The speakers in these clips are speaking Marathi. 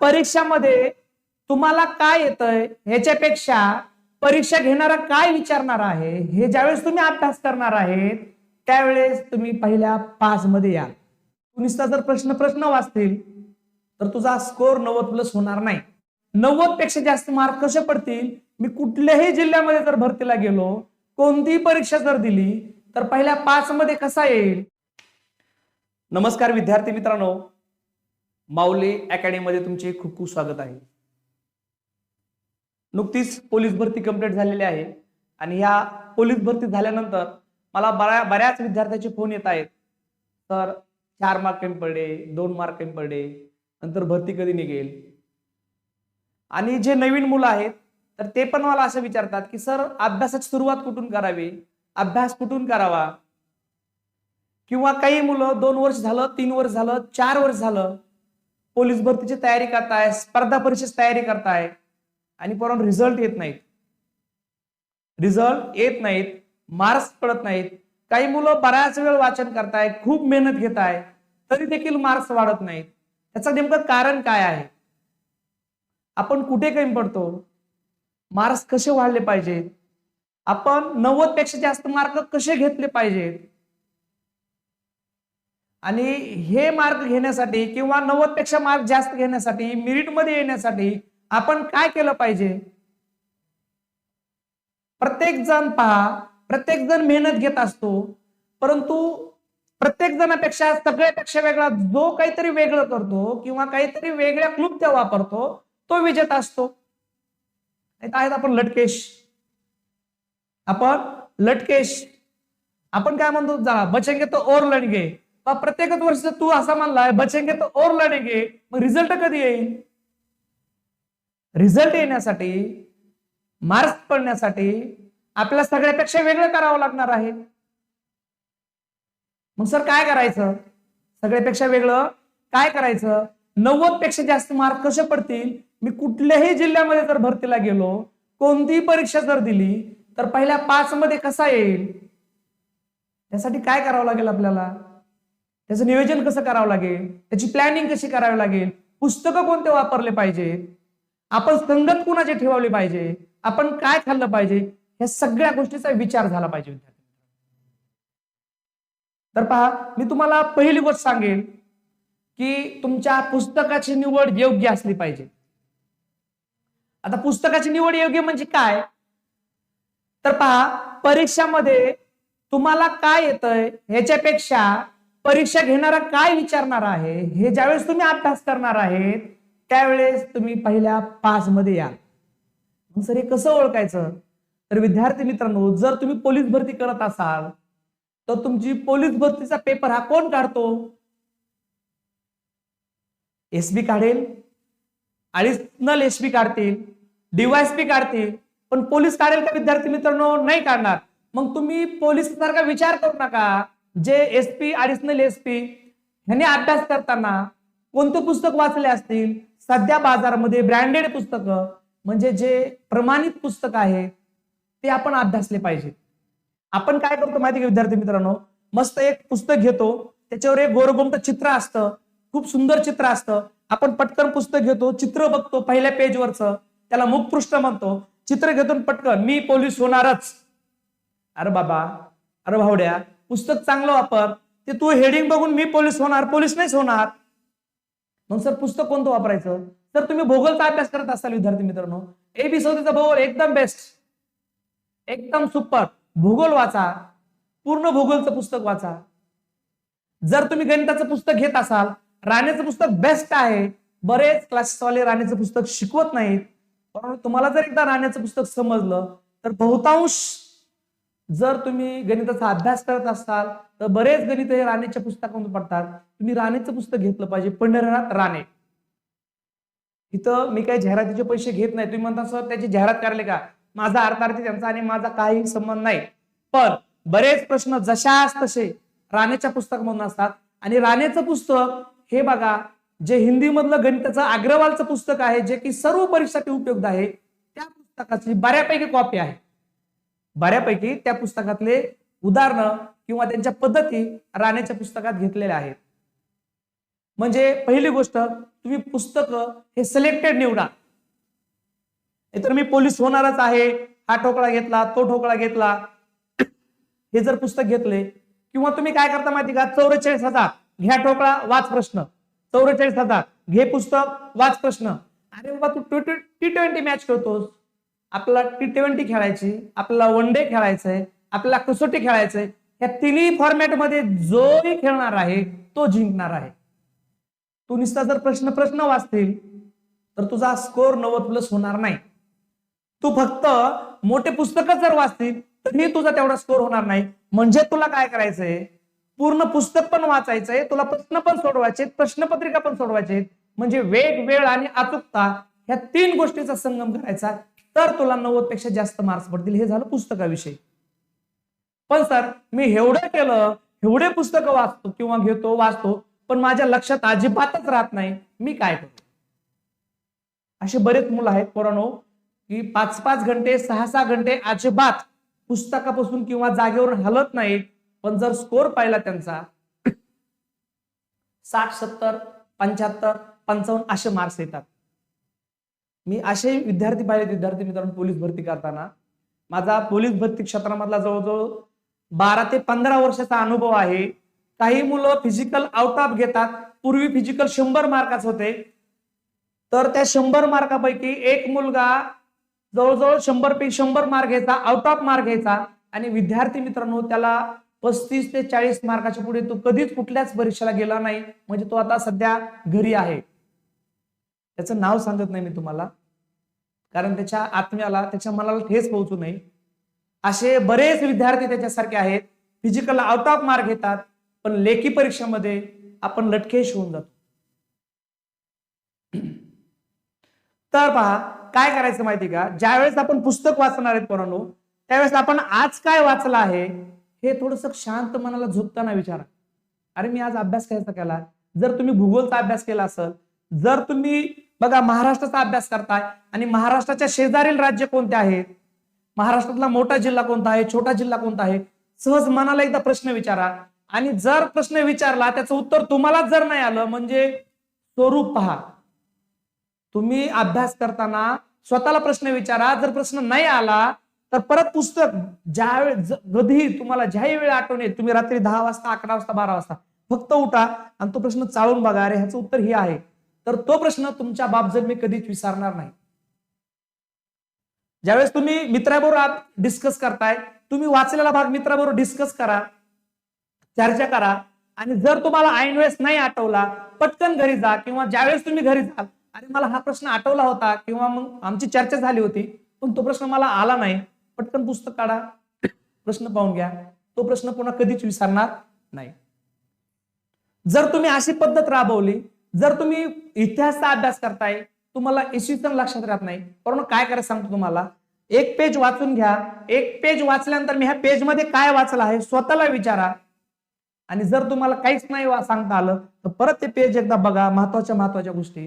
परीक्षामध्ये तुम्हाला काय येतंय ह्याच्यापेक्षा परीक्षा घेणारा काय विचारणार आहे? हे ज्यावेळेस तुम्ही अभ्यास करणार आहेत त्यावेळेस तुम्ही पहिल्या पाच मध्ये या. नुसता जर प्रश्न प्रश्न वाचतील तर तुझा स्कोर नव्वद प्लस होणार नाही. नव्वदपेक्षा जास्त मार्क कसे पडतील? मी कुठल्याही जिल्ह्यामध्ये जर भरतीला गेलो कोणतीही परीक्षा जर दिली तर पहिल्या पाच मध्ये कसा येईल? नमस्कार विद्यार्थी मित्रांनो. माऊली अकॅडमीमध्ये तुमचे खूप खूप स्वागत आहे. नुकतीच पोलीस भरती कंप्लीट झालेली आहे आणि ह्या पोलीस भरती झाल्यानंतर मला बऱ्या बऱ्याच विद्यार्थ्याचे फोन येत आहेत. तर चार मार्क कमी पडले दोन मार्क कमी पडले नंतर भरती कधी निघेल? आणि जे नवीन मुलं आहेत तर ते पण मला असं विचारतात की सर अभ्यासाची सुरुवात कुठून करावी? अभ्यास कुठून करावा? किंवा काही मुलं दोन वर्ष झालं तीन वर्ष झालं चार वर्ष झालं पोलीस भरतीची तयारी करताय स्पर्धा परीक्षेची तयारी करताय आणि परंतु रिझल्ट येत नाहीत. रिझल्ट येत नाहीत मार्क्स पडत नाहीत. काही मुलं बऱ्याच वेळ वाचन करताय खूप मेहनत घेत आहे तरी देखील मार्क्स वाढत नाहीत. त्याचं नेमकं कारण काय आहे? आपण कुठे कमी पडतो? मार्क्स कसे वाढले पाहिजेत? आपण नव्वदपेक्षा जास्त मार्क कसे घेतले पाहिजेत? आणि हे मार्क घेण्यासाठी किंवा नव्वदपेक्षा मार्क जास्त घेण्यासाठी मिरिटमध्ये येण्यासाठी आपण काय केलं पाहिजे? प्रत्येक जण पहा प्रत्येक जण मेहनत घेत असतो परंतु प्रत्येक जणापेक्षा सगळ्यापेक्षा वेगळा जो काहीतरी वेगळं करतो किंवा काहीतरी वेगळ्या क्लुप्त्या वापरतो तो विजेता असतो. आहेत आपण लटकेश. आपण लटकेश. आपण काय म्हणतो? जा बचेंगे तो और लढगे प्रत्येकच वर्ष तू असा मानलाय बचेंगे तो और लढगे मग रिझल्ट कधी येईल? रिझल्ट येण्यासाठी मार्क्स पडण्यासाठी आपल्याला सगळ्यापेक्षा वेगळं करावं लागणार आहे. मग सर काय करायचं? सगळ्यापेक्षा वेगळं काय करायचं? नव्वदपेक्षा जास्त मार्क कसे पडतील? मी कुठल्याही जिल्ह्यामध्ये जर भरतीला गेलो कोणतीही परीक्षा जर दिली तर पहिल्या पाच मध्ये कसा येईल? त्यासाठी काय करावं लागेल आपल्याला? त्याचं नियोजन कसं करावं लागेल? त्याची प्लॅनिंग कशी करावी लागेल? पुस्तकं कोणते वापरले पाहिजेत आपण संगत कुणाचे ठेवले पाहिजे? आपण काय खाल्लं पाहिजे? ह्या सगळ्या गोष्टीचा विचार झाला पाहिजे विद्यार्थी तर पहा मी तुम्हाला पहिली गोष्ट सांगेन की तुमच्या पुस्तकाची निवड योग्य असली पाहिजे. आता पुस्तकाची निवड योग्य म्हणजे काय? तर पहा परीक्षामध्ये तुम्हाला काय येतंय ह्याच्यापेक्षा परीक्षा घेणारा काय विचारणार आहे? हे ज्यावेळेस तुम्ही अभ्यास करणार आहेत त्यावेळेस तुम्ही पहिल्या पाच मध्ये याल. मग सर हे कसं ओळखायचं? तर विद्यार्थी मित्रांनो जर तुम्ही पोलीस भरती करत असाल तर तुमची पोलीस भरतीचा पेपर हा कोण काढतो? एसबी काढेल अडिशनल एसबी काढतील डीवायसपी काढतील पण पोलीस काढेल का विद्यार्थी मित्रांनो? नाही काढणार. मग तुम्ही पोलीस सारखा विचार करू नका. जे एस पी अडिशनल एसपी ह्यांनी अभ्यास करताना कोणते पुस्तक वाचले असतील? सध्या बाजारामध्ये ब्रँडेड पुस्तकं म्हणजे जे प्रमाणित पुस्तक आहे ते आपण अभ्यासले पाहिजे. आपण काय करतो माहिती का विद्यार्थी मित्रांनो? मस्त एक पुस्तक घेतो त्याच्यावर एक गोरगोमट चित्र असतं खूप सुंदर चित्र असतं. आपण पटकन पुस्तक घेतो चित्र बघतो पहिल्या पेजवरचं त्याला मुखपृष्ठ म्हणतो. चित्र घेतो पटकन मी पोलीस होणारच. अरे बाबा अरे भावड्या पुस्तक चांगलं वापर. ते तू हेडिंग बघून मी पोलीस होणार पोलीस नाहीच होणार. मग सर पुस्तक कोणतं वापरायचं? तर तुम्ही भूगोलचा अभ्यास करत असाल विद्यार्थी मित्रांनो. एबी चौथीचा भूगोल एकदम बेस्ट एकदम सुपर भूगोल वाचा. पूर्ण भूगोलचं पुस्तक वाचा. जर तुम्ही गणिताचं पुस्तक घेत असाल राणेचं पुस्तक बेस्ट आहे. बरेच क्लासेसवाले राणेचं पुस्तक शिकवत नाहीत. परंतु तुम्हाला जर एकदा राण्याचं पुस्तक समजलं तर बहुतांश जर तुम्ही गणिताचा अभ्यास करत असाल तर बरेच गणित हे राणेच्या पुस्तकामधून पडतात. तुम्ही राणेचं पुस्तक घेतलं पाहिजे पंढरनाथ राणे. इथं मी काही जाहिरातीचे पैसे घेत नाही. तुम्ही म्हणता सर त्याची जाहिरात करायला का? माझा अर्थार्थी त्यांचा आणि माझा काही संबंध नाही. पण बरेच प्रश्न जशाच तसे राणेच्या पुस्तकामधून असतात. आणि राणेचं पुस्तक हे बघा जे हिंदी मधलं गणिताचं अग्रवालचं पुस्तक आहे जे की सर्व परीक्षासाठी उपयुक्त आहे त्या पुस्तकाची बऱ्यापैकी कॉपी आहे. बऱ्यापैकी त्या पुस्तकातले उदाहरणं किंवा त्यांच्या पद्धती राणेच्या पुस्तकात घेतलेल्या आहेत. म्हणजे पहिली गोष्ट तुम्ही पुस्तकं हे सिलेक्टेड निवडा तर मी पोलीस होणारच आहे हा ठोकळा घेतला तो ठोकळा घेतला. हे जर पुस्तक घेतले किंवा तुम्ही काय करता माहिती का? चौवेचाळीस हजार. घ्या ठोकळा वाच प्रश्न. चौवेचाळीस हजार. घे पुस्तक वाच प्रश्न. अरे बाबा तू टी ट्वेंटी मॅच खेळतोस. आपल्याला टी ट्वेंटी खेळायची आपल्याला वन डे खेळायचंय आपल्याला कसोटी खेळायचंय या तिन्ही फॉर्मॅटमध्ये जोही खेळणार आहे तो जिंकणार आहे. तू नुसता जर प्रश्न प्रश्न वाचतील तर तुझा स्कोर नव्वद प्लस होणार नाही. तू फक्त मोठे पुस्तकच जर वाचतील तरी तुझा तेवढा स्कोर होणार नाही. म्हणजे तुला काय करायचंय? पूर्ण पुस्तक पण वाचायचंय तुला प्रश्न पण सोडवायचे प्रश्नपत्रिका पण सोडवायचे म्हणजे वेग वेळ आणि अचूकता ह्या तीन गोष्टीचा संगम करायचा. तर तुला नव्वदपेक्षा जास्त मार्क्स पडतील. हे झालं पुस्तकाविषयी. पण सर मी एवढं केलं एवढे पुस्तकं वाचतो किंवा घेतो वाचतो पण माझ्या लक्षात अजिबातच राहत नाही. मी काय करू? असे बरेच मुलं आहेत पोरांनो की पाच पाच घंटे सहा सहा घंटे अजिबात पुस्तकापासून किंवा जागेवरून हलत नाहीत. पण जर स्कोर पाहिला त्यांचा साठ सत्तर पंच्याहत्तर पंचावन्न असे मार्क्स येतात. मी असे विद्यार्थी पाहिले विद्यार्थी मित्रांनो पोलीस भरती करताना. माझा पोलीस भरती क्षेत्रामधला जवळजवळ बारा ते पंधरा वर्षाचा अनुभव आहे. काही मुलं फिजिकल आउट ऑफ घेतात. पूर्वी फिजिकल शंभर मार्काच होते. तर त्या शंभर मार्कापैकी एक मुलगा जवळजवळ शंभर पैकी शंभर मार्क घ्यायचा आउट ऑफ मार्क घ्यायचा. आणि विद्यार्थी मित्रांनो त्याला पस्तीस ते चाळीस मार्काच्या पुढे तो कधीच कुठल्याच परीक्षेला गेला नाही. म्हणजे तो आता सध्या घरी आहे. त्याचं नाव सांगत नाही मी तुम्हाला. कारण त्याच्या आत्म्याला त्याच्या मनाला ठेच पोहोचू नये. असे बरेच विद्यार्थी त्याच्यासारखे आहेत. फिजिकल आउट ऑफ मार्क घेतात. पण लेखी परीक्षेमध्ये आपण लटकेश होऊन जातो. तर पहा काय करायचं माहिती का? ज्यावेळेस आपण पुस्तक वाचणार आहेत पोरांनो त्यावेळेस आपण आज काय वाचलं आहे हे थोडस शांत मनाला झोपताना विचारा. अरे मी आज अभ्यास करायचा केला? जर तुम्ही भूगोलचा अभ्यास केला असेल जर तुम्ही बघा महाराष्ट्राचा अभ्यास करताय आणि महाराष्ट्राच्या शेजारील राज्य कोणते आहेत महाराष्ट्रातला मोठा जिल्हा कोणता आहे? छोटा जिल्हा कोणता आहे? सहज मनाला एकदा प्रश्न विचारा. आणि जर प्रश्न विचारला त्याचं उत्तर तुम्हाला जर नाही आलं म्हणजे स्वरूप पहा. तुम्ही अभ्यास करताना स्वतःला प्रश्न विचारा. जर प्रश्न नाही आला तर परत पुस्तक ज्या वेळ कधी तुम्हाला ज्याही वेळ आठवण येईल तुम्ही रात्री दहा वाजता अकरा वाजता बारा वाजता फक्त उठा आणि तो प्रश्न चाळून बघा. अरे ह्याचं उत्तर हे आहे. तर तो प्रश्न तुमच्या बाबजत मी कधीच विसरणार नाही. ज्यावेळेस तुम्ही मित्राबरोबर डिस्कस करताय तुम्ही वाचलेला भाग मित्राबरोबर डिस्कस करा चर्चा करा आणि जर तुम्हाला ऐन वेळेस नाही आठवला पटकन घरी जा किंवा ज्यावेळेस तुम्ही घरी जाल अरे मला हा प्रश्न आठवला होता किंवा मग आमची चर्चा झाली होती पण तो प्रश्न मला आला नाही पटकन पुस्तक काढा प्रश्न पाहून घ्या तो प्रश्न पुन्हा कधीच विसरणार नाही. जर तुम्ही अशी पद्धत राबवली जर तुम्ही इतिहासचा अभ्यास करताय तुम्हाला इसवी सन लक्षात राहत नाही. परंतु काय करायचं सांगतो तुम्हाला? एक पेज वाचून घ्या. एक पेज वाचल्यानंतर मी ह्या पेजमध्ये काय वाचलं आहे स्वतःला विचारा. आणि जर तुम्हाला काहीच नाही सांगता आलं तर परत ते पेज एकदा बघा महत्त्वाच्या महत्त्वाच्या गोष्टी.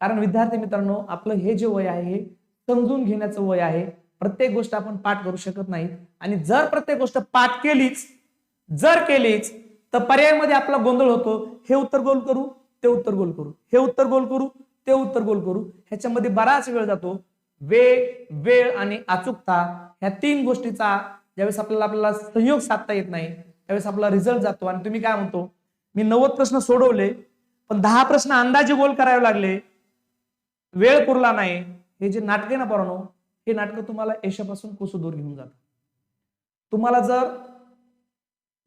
कारण विद्यार्थी मित्रांनो आपलं हे जे वय आहे हे समजून घेण्याचं वय आहे. प्रत्येक गोष्ट आपण पाठ करू शकत नाही. आणि जर प्रत्येक गोष्ट पाठ केलीच जर केलीच तर पर्यायामध्ये आपला गोंधळ होतो. हे उत्तर गोल करू. ते उत्तर गोल करू. हे उत्तर गोल करू ते उत्तर गोल करू. ह्याच्यामध्ये बराच वेळ जातो. वेळ वेळ आणि अचूकता ह्या तीन गोष्टीचा ज्यावेळेस आपल्याला आपल्याला संयोग साधता येत नाही त्यावेळेस आपला रिझल्ट जातो. आणि तुम्ही काय म्हणतो? मी नव्वद प्रश्न सोडवले पण दहा प्रश्न अंदाजे गोल करावे लागले. वेळ पुरला नाही. हे जे नाटके ना पोरानो हे नाटक तुम्हाला यशापासून कोसू दूर घेऊन जात. तुम्हाला जर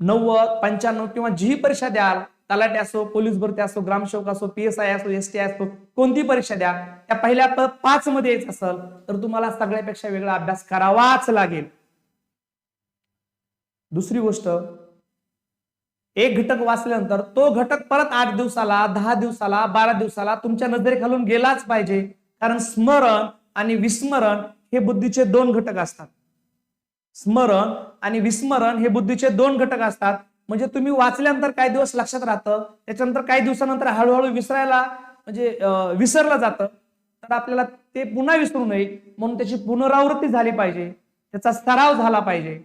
नव्वद पंच्याण्णव किंवा जी परीक्षा द्याल तलाठी असो पोलीस भरती असो ग्रामसेवक असो पी एस आय असो एस टी असो कोणती परीक्षा द्या. त्या पहिल्या पाच मध्ये यायचं असेल तर तुम्हाला सगळ्यापेक्षा वेगळा अभ्यास करावाच लागेल. दुसरी गोष्ट एक घटक वाचल्यानंतर तो घटक परत आठ दिवसाला दहा दिवसाला बारा दिवसाला तुमच्या नजरेखालून गेलाच पाहिजे. कारण स्मरण आणि विस्मरण हे बुद्धीचे दोन घटक असतात. स्मरण आणि विस्मरण हे बुद्धीचे दोन घटक असतात. म्हणजे तुम्ही वाचल्यानंतर काही दिवस लक्षात राहतं त्याच्यानंतर काही दिवसानंतर हळूहळू विसरायला म्हणजे विसरलं जातं. तर आपल्याला ते पुन्हा विसरू नये म्हणून त्याची पुनरावृत्ती झाली पाहिजे त्याचा सराव झाला पाहिजे.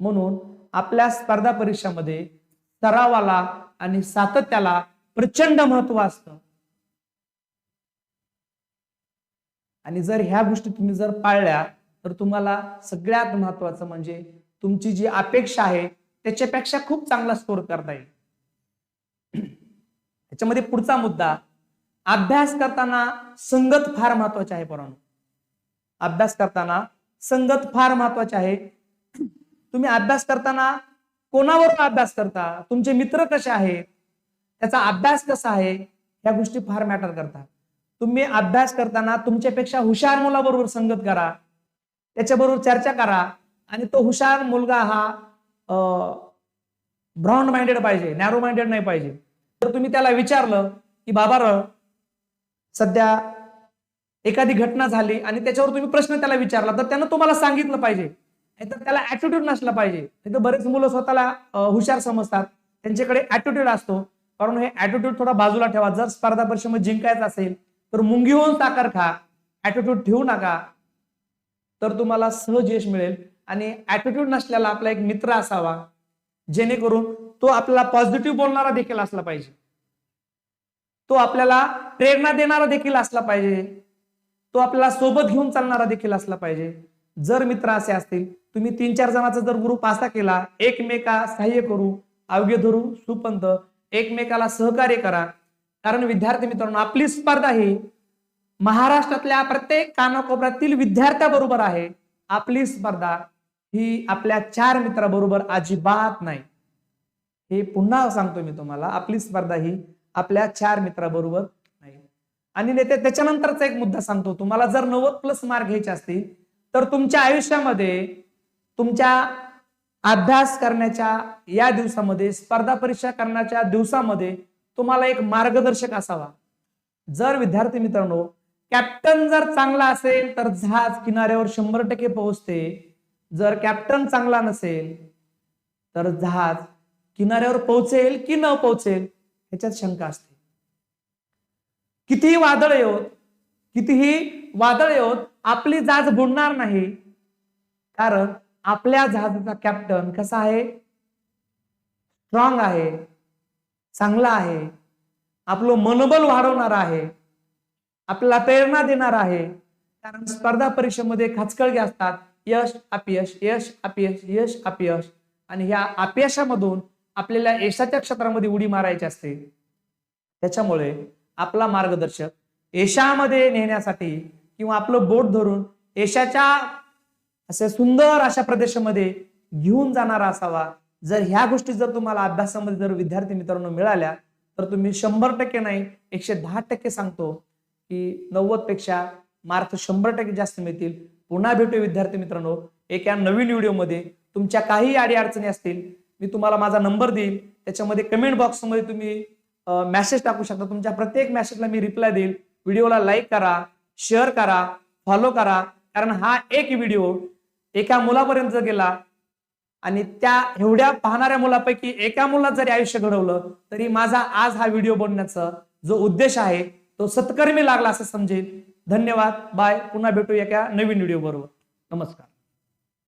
म्हणून आपल्या स्पर्धा परीक्षामध्ये सरावाला आणि सातत्याला प्रचंड महत्त्व असतं. आणि जर ह्या गोष्टी तुम्ही जर पाळल्या तर तुम्हाला सगळ्यात महत्वाचं म्हणजे तुमची जी अपेक्षा आहे त्याच्यापेक्षा खूप चांगला स्कोर करता येईल. त्याच्यामध्ये पुढचा मुद्दा अभ्यास करताना संगत फार महत्वाची आहे पोरांनो. अभ्यास करताना संगत फार महत्वाची आहे. तुम्ही अभ्यास करताना कोणावर अभ्यास करता? तुमचे मित्र कसे आहेत त्याचा अभ्यास कसा आहे? या गोष्टी फार मॅटर करतात. तुम्ही अभ्यास करताना तुमच्यापेक्षा हुशार मुलाबरोबर संगत करा. त्याच्याबरोबर चर्चा करा. आणि तो हुशार मुलगा हा ब्रॉड माइंडेड पाहिजे नॅरो माइंडेड नाही पाहिजे. तर तुम्ही त्याला विचारलं की बाबा र सध्या एखादी घटना झाली आणि त्याच्यावर तुम्ही प्रश्न त्याला विचारला तर त्यानं तुम्हाला सांगितलं पाहिजे. तर त्याला ऍटिट्यूड नसला पाहिजे. नाही तर बरेच मुलं स्वतःला हुशार समजतात. त्यांच्याकडे ऍटिट्यूड असतो. कारण हे ऍटिट्यूड थोडा बाजूला ठेवा. जर स्पर्धा परीक्षेमध्ये जिंकायचं असेल तर मुंगी होऊन साखर खा. ऍटिट्यूड ठेवू नका. तर तुम्हाला सहज यश मिळेल. आणि ऍटिट्यूड नसलेला आपला एक मित्र असावा जेणेकरून तो आपल्याला पॉझिटिव्ह बोलणारा देखील असला पाहिजे. तो आपल्याला प्रेरणा देणारा देखील असला पाहिजे. तो आपल्याला सोबत घेऊन चालणारा देखील असला पाहिजे. जर मित्र असे असतील तुम्ही तीन चार जणांचा जर ग्रुप असा केला एकमेका सहाय्य करू अवघे धरू सुपंत एकमेकाला सहकार्य करा. कारण विद्यार्थी मित्रांनो आपली स्पर्धा ही महाराष्ट्रातल्या प्रत्येक कानाकोपऱ्यातील विद्यार्थ्याबरोबर आहे. आपली स्पर्धा ही आपल्या चार मित्राबरोबर अजिबात नाही. हे पुन्हा सांगतो मी तुम्हाला आपली स्पर्धा ही आपल्या चार मित्राबरोबर नाही. आणि नेते त्याच्यानंतरचा एक मुद्दा सांगतो. तुम्हाला जर नव्वद प्लस मार्क घ्यायचे असतील तर तुमच्या आयुष्यामध्ये तुमच्या अभ्यास करण्याच्या या दिवसामध्ये स्पर्धा परीक्षा करण्याच्या दिवसामध्ये तुम्हाला एक मार्गदर्शक असावा. जर विद्यार्थी मित्रांनो कॅप्टन जर चांगला असेल तर जहाज किनाऱ्यावर शंभर टक्के पोहोचते. जर कॅप्टन चांगला नसेल तर जहाज किनाऱ्यावर पोहोचेल की न पोहोचेल ह्याच्यात शंका असते. कितीही वादळ येऊत कितीही वादळ येऊत आपली जहाज बुडणार नाही. कारण आपल्या जहाजाचा कॅप्टन कसा आहे? स्ट्रॉंग आहे चांगला आहे आपलं मनोबल वाढवणार आहे आपल्याला प्रेरणा देणार आहे. कारण स्पर्धा परीक्षेमध्ये खचकळगे असतात यश अपयश यश अपयश यश अपयश. आणि ह्या अपयशामधून आपल्याला यशाच्या क्षेत्रामध्ये उडी मारायची असते. त्याच्यामुळे आपला मार्गदर्शक यशामध्ये नेण्यासाठी किंवा आपलं बोट धरून यशाच्या असे सुंदर अशा प्रदेशामध्ये घेऊन जाणारा असावा. जर ह्या गोष्टी जर तुम्हाला अभ्यासामध्ये जर विद्यार्थी मित्रांनो मिळाल्या तर तुम्ही शंभर टक्के नाही एकशे दहा टक्के सांगतो की नव्वदपेक्षा मार्क शंभर टक्के जास्त मिळतील. पुन्हा भेटू विद्यार्थी मित्रांनो. एका नवीन व्हिडिओमध्ये. तुमच्या काही आडी अडचणी असतील मी तुम्हाला माझा नंबर देईल. त्याच्यामध्ये कमेंट बॉक्समध्ये तुम्ही मेसेज टाकू शकता. तुमच्या प्रत्येक मेसेजला मी रिप्लाय देईल. व्हिडिओला लाईक करा शेअर करा फॉलो करा. कारण हा एक व्हिडिओ एका मुलापर्यंत गेला आणि त्या एवढ्या पाहणाऱ्या मुलापैकी एका मुलात जरी आयुष्य घडवलं तरी माझा आज हा व्हिडिओ बनण्याचा जो उद्देश आहे तो सत्कर्मी लागला असं समजेल धन्यवाद बाय पुन्हा भेटूया एका नवीन व्हिडिओ बरोबर. नमस्कार.